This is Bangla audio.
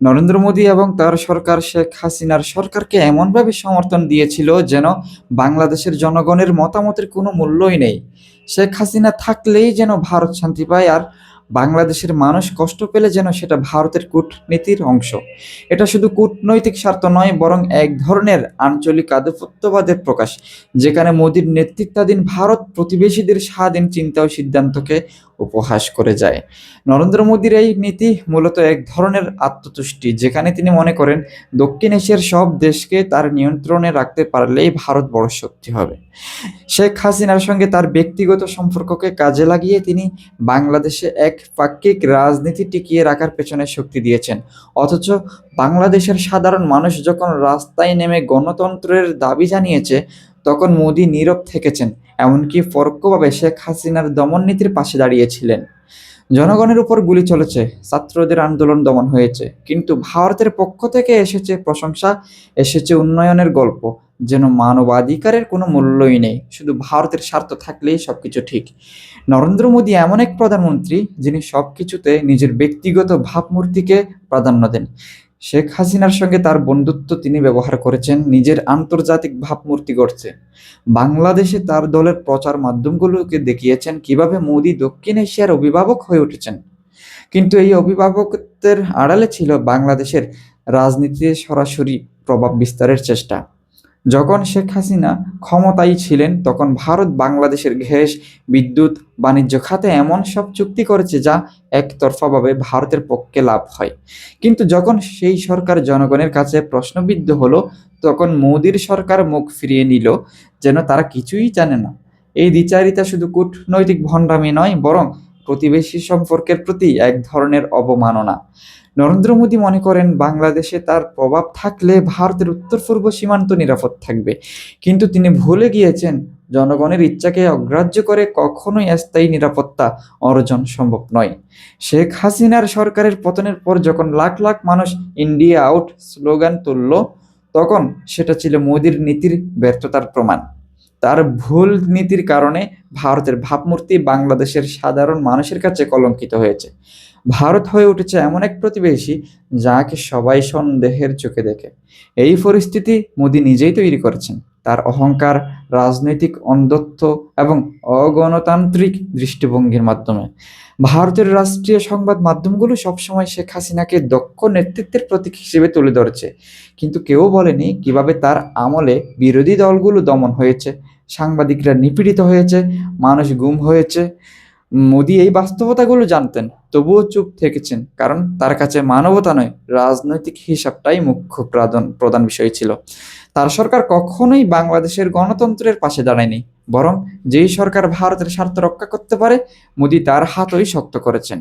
নরেন্দ্র মোদী এবং তার সরকার শেখ হাসিনার সরকারকে এমনভাবে সমর্থন দিয়েছিল যেন বাংলাদেশের জনগণের মতামতের কোনো মূল্যই নেই। শেখ হাসিনা থাকলেই যেন ভারত শান্তি পায় আর বাংলাদেশের মানুষ কষ্ট পেলে যেন সেটা ভারতের কূটনীতির অংশ। এটা শুধু কূটনৈতিক স্বার্থ নয়, বরং এক ধরনের আঞ্চলিক আধিপত্যবাদের প্রকাশ, যেখানে মোদীর নেতৃত্বাধীন ভারত প্রতিবেশীদের স্বাধীন চিন্তা ও সিদ্ধান্তকে উপহাস করে যায়। নরেন্দ্র মোদীর এই নীতি মূলত এক ধরনের আত্মতুষ্টি, যেখানে তিনি মনে করেন, দক্ষিণ এশিয়ার সব দেশকে তার নিয়ন্ত্রণে রাখতে পারলেই ভারত বড় শক্তি হবে। শেখ হাসিনার সঙ্গে তার ব্যক্তিগত সম্পর্ককে কাজে লাগিয়ে তিনি বাংলাদেশে এক পাক্ষিক রাজনীতি টিকিয়ে রাখার পেছনে শক্তি দিয়েছেন। অথচ বাংলাদেশের সাধারণ মানুষ যখন রাস্তায় নেমে গণতন্ত্রের দাবি জানিয়েছে, তখন মোদী নীরব থেকেছেন। এমনকি পরোক্ষভাবে শেখ হাসিনার দমন নীতির পাশে দাঁড়িয়েছিলেন। জনগণের উপর গুলি চলেছে, ছাত্রদের আন্দোলন দমন হয়েছে। কিন্তু ভারতের পক্ষ থেকে এসেছে প্রশংসা, এসেছে উন্নয়নের গল্প। যেন মানবাধিকারের কোনো মূল্যই নেই। শুধু ভারতের স্বার্থ থাকলেই সবকিছু ঠিক। নরেন্দ্র মোদী এমন এক প্রধানমন্ত্রী যিনি সবকিছুতে নিজের ব্যক্তিগত ভাবমূর্তিকে প্রাধান্য দেন। শেখ হাসিনার সঙ্গে তার বন্ধুত্ব তিনি ব্যবহার করেছেন, নিজের আন্তর্জাতিক ভাবমূর্তি গড়ছে। বাংলাদেশে তার দলের প্রচার মাধ্যমগুলোকে দেখিয়েছেন কীভাবে মোদী দক্ষিণ এশিয়ার অভিভাবক হয়ে উঠেছেন। কিন্তু এই অভিভাবকত্বের আড়ালে ছিল বাংলাদেশের রাজনীতিতে সরাসরি প্রভাব বিস্তারের চেষ্টা। যখন শেখ হাসিনা ক্ষমতায় ছিলেন, তখন ভারত বাংলাদেশের গ্যাস, বিদ্যুৎ, বাণিজ্য খাতে এমন সব চুক্তি করেছে যা একতরফাভাবে ভারতের পক্ষে লাভ হয়। কিন্তু যখন সেই সরকার জনগণের কাছে প্রশ্নবিদ্ধ হলো, তখন মোদির সরকার মুখ ফিরিয়ে নিল যেন তারা কিছুই জানে না। এই দ্বিচারিতা শুধু কূটনৈতিক ভণ্ডামি নয়, বরং প্রতিবেশী সম্পর্কের প্রতি এক ধরনের অবমাননা। নরেন্দ্র মোদী মনে করেন, বাংলাদেশে তার প্রভাব থাকলে ভারতের উত্তর পূর্ব সীমান্ত নিরাপদ থাকবে। কিন্তু তিনি ভুলে গিয়েছেন, জনগণের ইচ্ছাকে অগ্রাহ্য করে কখনোই স্থায়ী নিরাপত্তা অর্জন সম্ভব নয়। শেখ হাসিনার সরকারের পতনের পর যখন লাখ লাখ মানুষ ইন্ডিয়া আউট স্লোগান তুলল, তখন সেটা ছিল মোদির নীতির ব্যর্থতার প্রমাণ। তার ভুল নীতির কারণে ভারতের ভাবমূর্তি বাংলাদেশের সাধারণ মানুষের কাছে কলঙ্কিত হয়েছে। ভারত হয়ে উঠেছে এমন এক প্রতিবেশী যাকে সবাই সন্দেহের চোখে দেখে। এই পরিস্থিতি মোদী নিজেই তৈরি করেছেন। তার অহংকার, রাজনৈতিক অন্ধত্ব এবং অগণতান্ত্রিক দৃষ্টিভঙ্গির মাধ্যমে। ভারতের রাষ্ট্রীয় সংবাদ মাধ্যমগুলো সবসময় শেখ হাসিনাকে দক্ষ নেতৃত্বের প্রতীক হিসেবে তুলে ধরেছে। কিন্তু কেউ বলেনি কীভাবে তার আমলে বিরোধী দলগুলো দমন হয়েছে। সাংবাদিকরা নিপীড়িত হয়েছে, মানুষ গুম হয়েছে। মোদী এই বাস্তবতাগুলো জানতেন, তবুও চুপ থেকেছেন, কারণ তার কাছে মানবতা নয়, রাজনৈতিক হিসাবটাই মুখ্য প্রধান বিষয় ছিল। তার সরকার কখনোই বাংলাদেশের গণতন্ত্রের পাশে দাঁড়ায়নি, বরং যেই সরকার ভারতের স্বার্থ রক্ষা করতে পারে, মোদি তার হাতই শক্ত করেছেন।